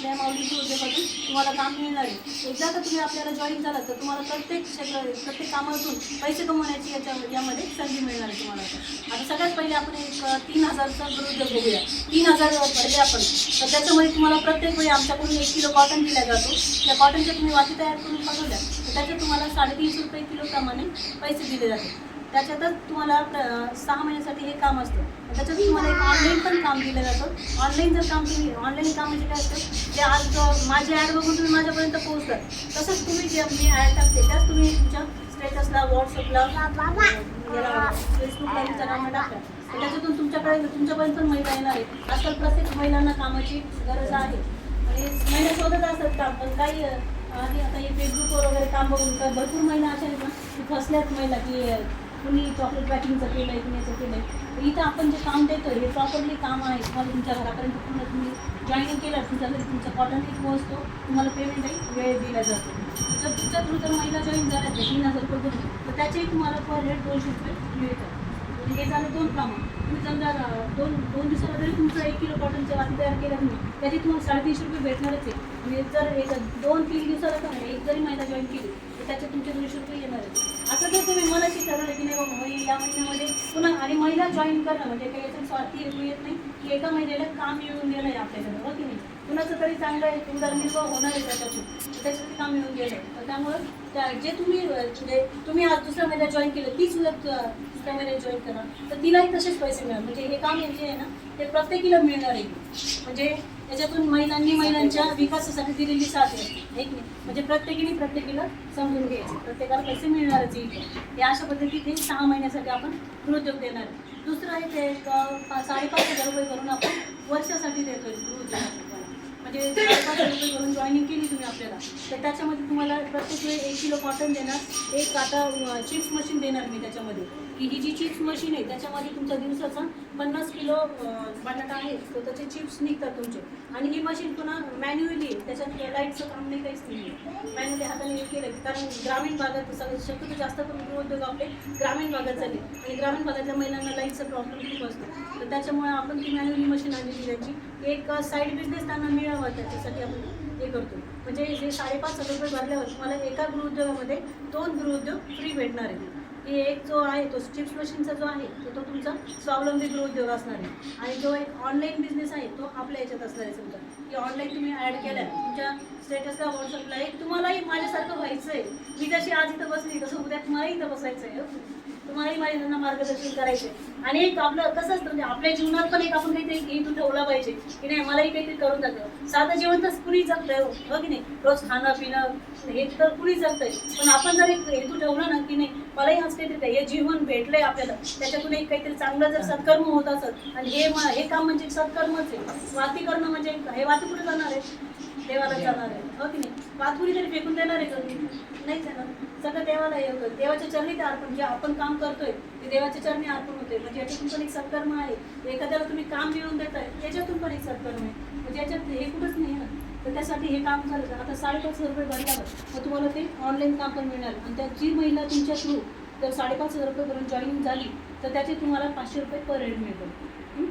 आपल्या माऊली उद्योगातून तुम्हाला काम मिळणार आहे. एकदा का तुम्ही आपल्याला जॉईन झाला तर तुम्हाला प्रत्येक क्षेत्र प्रत्येक कामातून पैसे कमवण्याची याच्या यामध्ये संधी मिळणार आहे तुम्हाला आता. सगळ्यात पहिले आपण एक तीन हजारचा गृहउद्योग बघूया. तीन हजार पहिले आपण. तर त्याच्यामध्ये तुम्हाला प्रत्येक वेळी आमच्याकडून एक किलो कॉटन दिला जातो. त्या कॉटनच्या तुम्ही वाती तयार करून पाठवल्या. तर त्याचे तुम्हाला साडेतीनशे रुपये किलोप्रमाणे पैसे दिले जाते त्याच्यातच तुम्हाला सहा महिन्यासाठी हे काम असतं. त्याच्यात तुम्हाला एक ऑनलाईन पण काम दिलं जातं. ऑनलाईन जर काम तुम्ही ऑनलाईन काम म्हणजे काय असतं ते आज माझे ॲड बघून तुम्ही माझ्यापर्यंत पोहोचतात तसंच तुम्ही जे मी ॲड टाकते त्याच तुम्ही तुमच्या स्टेटसला व्हॉट्सअपला फेसबुकला इंस्टाग्रामला टाकता त्याच्यातून तुमच्याकडे तुमच्यापर्यंत पण महिला येणार आहे. आजकाल प्रत्येक महिलांना कामाची गरज आहे. आणि महिला शोधत असतात काम पण काही आणि आता हे फेसबुकवर वगैरे काम बघून भरपूर महिला अशा आहेत ना की फसल्यात महिला की कुणी चॉकलेट पॅकिंगचं केलं आहे कुणी याचं केलं आहे तर इथं आपण जे काम देतो हे प्रॉपरली काम आहे. तुम्हाला तुमच्या घरापर्यंत पूर्ण तुम्ही जॉईनिंग केलं तुमच्या घरी तुमचा कॉटन एक पोहोचतो तुम्हाला पेमेंटही वेळ दिला जातो. जर तुमच्या थ्रू जर महिला जॉईन झाल्या तीन हजार रुपये तर त्याचेही तुम्हाला पर हेड दोनशे रुपये मिळतात. म्हणजे हे झालं दोन कामं तुम्ही समजा दोन दोन दिवसाला जरी तुमचं एक किलो कॉटनच्या वाती तयार केलं तुम्ही त्याची तुम्हाला साडेतीनशे रुपये भेटणारच आहे. म्हणजे जर एक दोन तीन दिवसाला एक जरी महिना जॉईन केली तर त्याचे तुमचे दोनशे रुपये येणार आहेत. असं जर तुम्ही मनाशी ठरवलं की नाही बाबा मी या महिन्यामध्ये पुन्हा आणि महिला जॉईन करणं म्हणजे काही याच्यात स्वार्थी हेतू येत नाही की एका महिन्याला काम येऊन गेलं आहे आपल्याकडे हो की नाही? कुणाचं तरी चांगलं आहे उदरनिर्वाह होणार आहे त्याच्यातून. त्याच्यासाठी काम मिळून गेलं तर त्यामुळं त्या जे तुम्ही म्हणजे तुम्ही आज दुसऱ्या महिन्यात जॉईन केलं तीच उलट दुसऱ्या महिन्यात जॉईन करा तर तिलाही तसेच पैसे मिळणार. म्हणजे हे काम जे आहे ना ते प्रत्येकीला मिळणार आहे. म्हणजे त्याच्यातून महिलांनी महिलांच्या विकासासाठी दिलेली साथ आहे. एक नाही म्हणजे प्रत्येकीने प्रत्येकीला समजून घ्यायचं. प्रत्येकाला पैसे मिळणारच आहे हे अशा पद्धतीने सहा महिन्यासाठी आपण गृहोद्योग देणार. आहे दुसरं आहे ते साडेपाच हजार रुपये करून आपण वर्षासाठी देतोय गृहोद्योगासाठी म्हणजे करून जॉईनिंग केली तुम्ही आपल्याला. तर त्याच्यामध्ये तुम्हाला प्रत्येक वेळी एक किलो कॉटन देणार. एक आता चिप्स मशीन देणार मी त्याच्यामध्ये. की ही जी चिप्स मशीन आहे त्याच्यामध्ये तुमचा दिवसाचा पन्नास किलो बटाटा आहे तर त्याचे चिप्स निघतात तुमचे. आणि ही मशीन पुन्हा मॅन्युअली आहे त्याच्यात लाईटचं काम नाही काहीच नाही मॅन्युअली हाताने हे केलं कारण ग्रामीण भागात सगळं शक्यतो जास्त करून गृहउद्योग आपले ग्रामीण भागात झाले. आणि ग्रामीण भागातल्या महिलांना लाईटचा प्रॉब्लेम खूप असतो. तर त्याच्यामुळे आपण ती मॅन्युअली मशीन आणली त्याची एक साईड बिझनेस त्यांना मिळावा त्याच्यासाठी आपण हे करतो. म्हणजे जे साडेपाच हजार रुपये भरल्यावर तुम्हाला एका गृहउद्योगामध्ये दोन गृहउद्योग फ्री भेटणार आहे की एक जो आहे तो चिप्स मशीनचा जो आहे तो तो तुमचा स्वावलंबी गृहोद्योग असणार आहे. आणि जो एक ऑनलाईन बिझनेस आहे तो आपल्या याच्यात असणार आहे समजा. की ऑनलाईन तुम्ही ॲड केल्या तुमच्या स्टेटसला व्हॉट्सअपला एक तुम्हालाही माझ्यासारखं व्हायचं आहे मी जशी आज इथं बसली तसं उद्या तुम्हालाही इथं बसायचं आहे तुम्हालाही माझ्या मार्गदर्शन करायचे. आणि एक आपलं कसं असतं म्हणजे आपल्या जीवनात पण एक आपण काहीतरी हेतू ठेवला पाहिजे. की नाही मलाही काहीतरी करून जातं साधं जेवण तर कुणी जगतंय हो हो की नाही? रोज खाणं पिणं हे तर कुणी जगतंय पण आपण जर एक हेतू ठेवला ना की नाही मलाही आज काहीतरी हे जीवन भेटलंय आपल्याला त्याच्यातून एक काहीतरी चांगलं जर सत्कर्म होत असत आणि हे हे काम म्हणजे सत्कर्मच आहे. वाती करणं म्हणजे हे वाती कुठे जाणार आहे? देवाला जाणार आहे. हो की नाही? वात तरी फेकून देणार आहे कधी? नाही जाणार. सगळं देवाला हे होतं देवाच्या चरणी ते अर्पण जे आपण काम करतोय ते देवाच्या चरणी अर्पण होते म्हणजे याच्यातून पण एक सत्कर्म आहे. एखाद्याला तुम्ही काम मिळवून देताय त्याच्यातून पण एक सत्कर्म आहे. म्हणजे याच्यात हे कुठंच नाही ना तर त्यासाठी हे काम झालं तर आता साडेपाच हजार रुपये भरल्यावर मग तुम्हाला ते ऑनलाईन काम पण मिळणार. आणि त्या जी महिला तुमच्या थ्रू जर साडेपाच हजार रुपये भरून जॉईनिंग झाली तर त्याचे तुम्हाला पाचशे रुपये पर हेड मिळतात?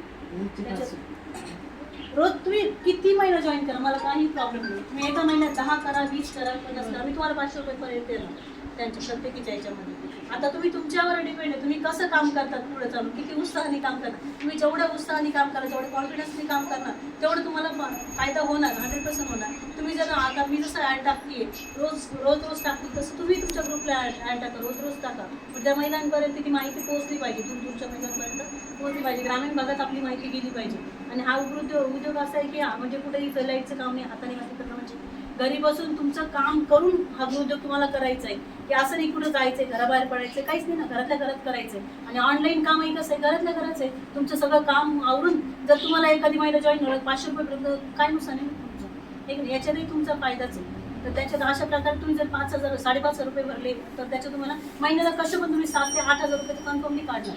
त्याच्यात- रोज तुम्ही किती महिना जॉईन करा? मला काही प्रॉब्लेम नाही. तुम्ही एका महिन्यात दहा करा वीस करा पन्नास करा. मी तुम्हाला पाचशे रुपये पर्यंत देणार. त्यांच्या प्रत्येकीच्या याच्यामध्ये आता तुम्ही तुमच्यावर डिपेंड आहे. तुम्ही कसं काम करतात पुढे चालून? किती उत्साहाने काम करतात? तुम्ही जेवढ्या उत्साहाने काम करा जेवढं कॉन्फिडन्सने काम करणार तेवढं तुम्हाला फायदा होणार हंड्रेड पर्सेंट होणार. तुम्ही जर आता मी जसं ॲड टाकते रोज रोज रोज टाकते तसं तुम्ही तुमच्या ग्रुपला ॲड ॲड टाका रोज रोज टाका. मग त्या महिलांपर्यंत ती माहिती पोहोचली पाहिजे. तुम्ही तुमच्या महिलांपर्यंत पोहोचली पाहिजे. ग्रामीण भागात आपली माहिती गेली पाहिजे. आणि हा उद्योग उद्योग असा आहे की हा म्हणजे कुठेही लाईटचं काम नाही हाताने वाटी करणं म्हणजे. घरी बसून तुमचं काम करून हा उद्योग तुम्हाला करायचा आहे की असं नाही कुठं जायचंय घराबाहेर पडायचं काहीच नाही ना घरातल्या घरात करायचंय. आणि ऑनलाईन कामही कसं आहे घरातल्या घराच आहे तुमचं सगळं काम आवरून जर तुम्हाला एखादी महिला जॉईन करत पाचशे रुपयेपर्यंत काय नुकसान आहे तुमचं? एक याच्यातही तुमचा फायदाच आहे. तर त्याच्यात अशा प्रकारे तुम्ही जर पाच हजार साडेपाच हजार रुपये भरले तर त्याच्या तुम्हाला महिन्याला कसं पण तुम्ही सात ते आठ हजार रुपये कन्फर्मली काढणार.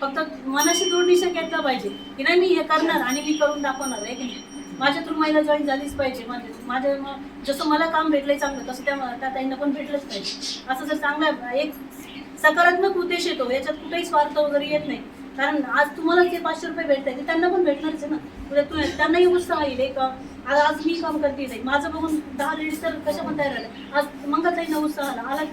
फक्त मनाशी दोन निशा घेतला पाहिजे. की नाही मी हे करणार आणि मी करून दाखवणार आहे की नाही? माझ्या थ्रू महिला जॉईन झालीच पाहिजे. माझे माझ्या जसं मला काम भेटलंय चांगलं तसं त्या त्या ताईंना पण भेटलंच पाहिजे. असं जर चांगला एक सकारात्मक उद्देश येतो याच्यात कुठेही स्वार्थ वगैरे येत नाही. कारण आज तुम्हाला जे पाचशे रुपये भेटत आहे ते त्यांना पण भेटणारच आहे ना. उद्या तू त्यांनाही उत्साह येईल एक आज आज मी काम करते माझं बघून दहा लेडीज तर कशा पण तयार झाल्या. आज मंगलताईंना उत्साह आला आला की